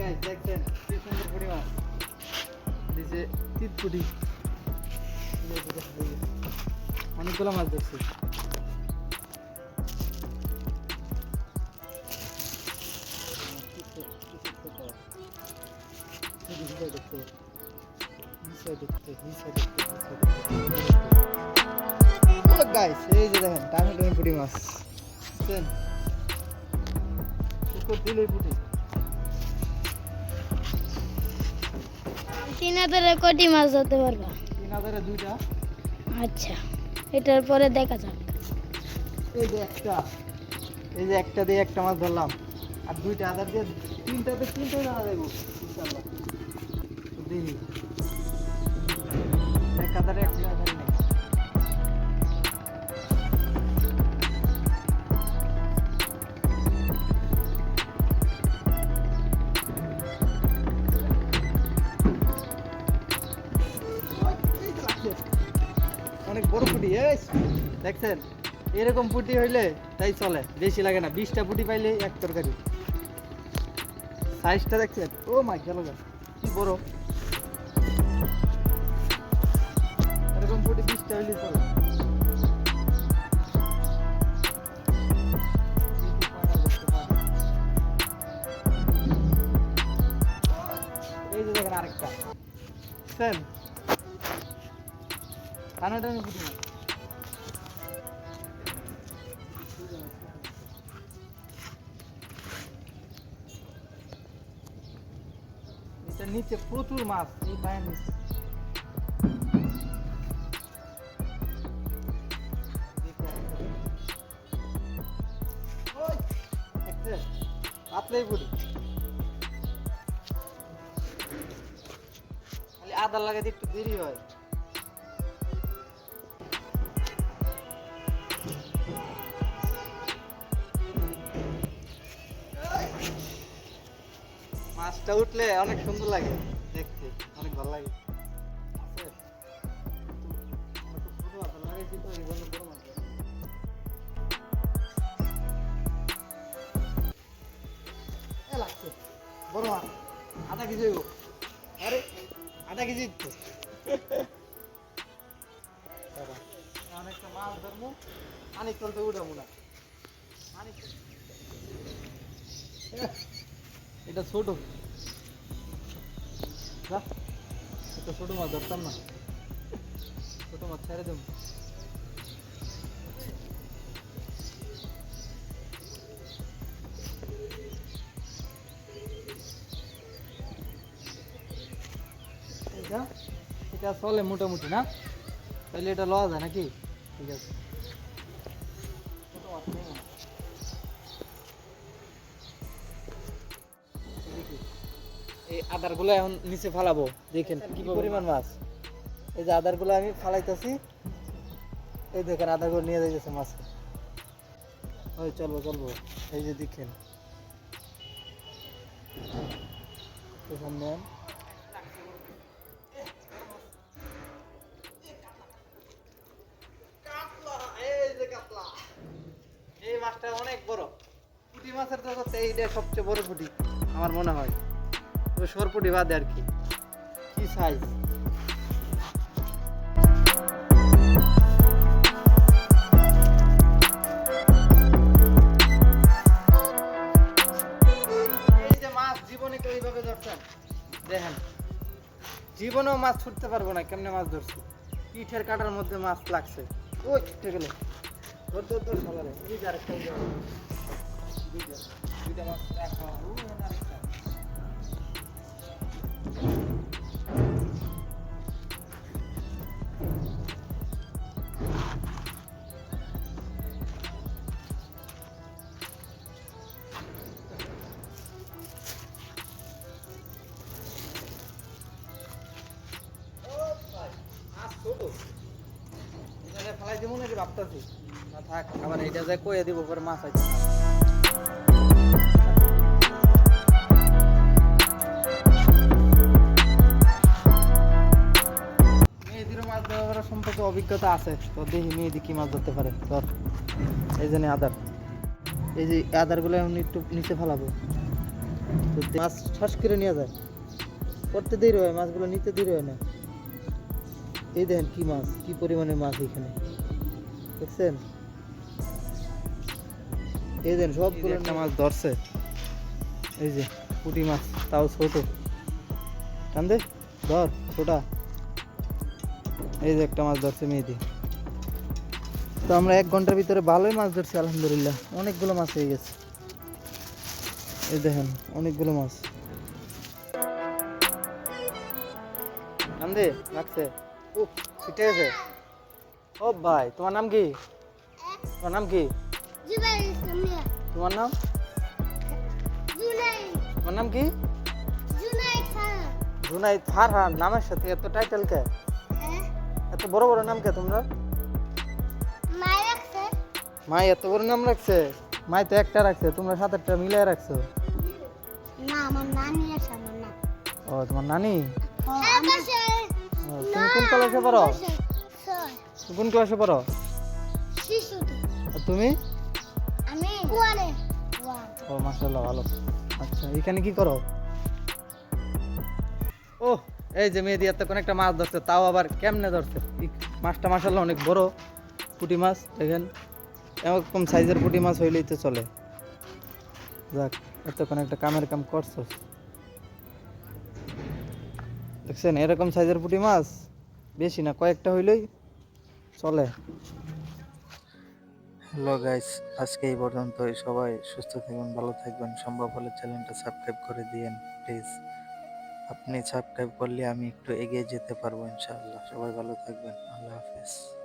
সুন্দর পুঁটি মাছ দিছে তিত পুঁটি অনেকগুলো মাছ দেখছি গাইস এই যে দেখেন টানি টানি পুঁটি মাছ। দিলেই পুঁটি। তিন হাজারে কোটি মাছ ধরতে পারবা? তিন হাজারে দুইটা? আচ্ছা এটার পরে দেখা যাক। এই যে একটা এই যে একটা দিয়ে একটা মাছ ধরলাম। আর দুইটা আদার দিয়ে তিনটাতে তিনটা ধরা দেবো ইনশাল্লাহ দেখি। বড় ফুটি এই দেখছেন? এরকম পুটি হইলে তাই চলে, বেশি লাগে না। বিশটা পুটি পাইলে এক তরকারি। সাইজটা দেখছেন? ও মাই গেল কি বড় এরকম পুটি বিশটা হইলে চলে। এই যে আরেকটা। নিচে প্রচুর মাছ এই পায়ের নিচে। আদা লাগাতে একটু দেরি হয়। মাছটা উঠলে অনেক সুন্দর লাগে, দেখতে। অনেক ভালো লাগে। বড় আরে অনেকটা মাছ ধরবো চলতে এটা ছোট। যা, এটা ছোট মাছ ধরতাম না। ছোট মাছ ছেড়ে দেব। এটা চলে মোটামুটি না? তাহলে এটা লওয়া যায় নাকি? ঠিক আছে। এই আদারগুলো এখন নিচে ফালাবো। দেখেন কি পরিমাণ মাছ। এই যে আদারগুলো আমি ফালাইতেছি, এই দেখেন আদারগুলো নিয়ে যাইতেছে মাছ। ওই চলবো চলবো। এই যে দেখেন। এই মাছটা অনেক বড়। পুঁটি মাছের জগতে এইটা সবচেয়ে বড় পুঁটি, আমার মনে হয়। তো সরপুটি বাদে আর কি। কি সাইজ দেখেন, জীবনেও মাছ ছুটতে পারব না, কেমনে মাছ ধরছি? পিঠের কাটার মধ্যে মাছ লাগছে। ওই ছুটে গেল। ধর ধর ধর সবারে যে আরেকটা দুইটা দুইটা মাছ এইটা যায় কয়ে দিব, পরে মাছ মেয়েদেরও মাছ ধরার সম্পর্কে অভিজ্ঞতা আছে। তো দেখি মেয়েদি কি মাছ ধরতে পারে। ধর, এই জন্য আদার। এই যে আদারগুলো এখন একটু নিচে ফেলাবো। তো মাছ ঠাস করে নিয়ে যায় করতে দেরি হয়, মাছগুলো নিতে দেরি হয় না। এই দেখেন কি মাছ, কি পরিমাণে মাছ এখানে। দেখছেন? এই দেখেন সবগুলো একটা মাছ ধরছে। এই যে পুঁটি মাছ তাও ছোট। কান্দে ধর ছোটা। এই যে একটা মাছ ধরছে মেয়েদি তো আমরা এক ঘণ্টার ভিতরে ভালোই মাছ ধরছি আলহামদুলিল্লাহ। অনেকগুলো মাছ হয়ে গেছে। এই দেখেন অনেকগুলো মাছ। কান্দে লাগছে। ও ছিটে গেছে। ও ভাই তোমার নাম কি? তোমার নাম কি? তোমার নাম? তোমার নাম কি? জুনাই ফারহান। নামের সাথে এত টাইটেল কে? এত বড় বড় নাম কে তোমরা? মাই এত বড় নাম রাখছে? মাই তো একটা রাখছে তোমরা সাত আটটা মিলাই রাখছো। না আমার নানি আছে আমার না ও তোমার নানি? হ্যাঁ, তুমি কোন ক্লাসে পড়ো? কোন ক্লাসে পড়ো? আর তুমি? আমি ও মাশাআল্লাহ ভালো। আচ্ছা এখানে কি করো? ও এই যে মেয়েদি এতক্ষণ একটা মাছ ধরছে তাও আবার কেমনে ধরছে? মাছটা মাশাআল্লাহ অনেক বড় পুঁটি মাছ দেখেন। এরকম সাইজের পুঁটি মাছ হইলেই তো চলে। যাক এতক্ষণ একটা কামের কাম করছ। দেখছেন এরকম সাইজের পুঁটি মাছ বেশি না কয়েকটা হইলেই চলে। হ্যালো গাইস, আজকে এই পর্যন্ত সবাই সুস্থ থাকবেন, ভালো থাকবেন। সম্ভব হলে চ্যানেলটা সাবস্ক্রাইব করে দিয়েন, প্লিজ। আপনি সাবস্ক্রাইব করলে আমি একটু এগিয়ে যেতে পারব ইনশাআল্লাহ। সবাই ভালো থাকবেন। আল্লাহ হাফেজ।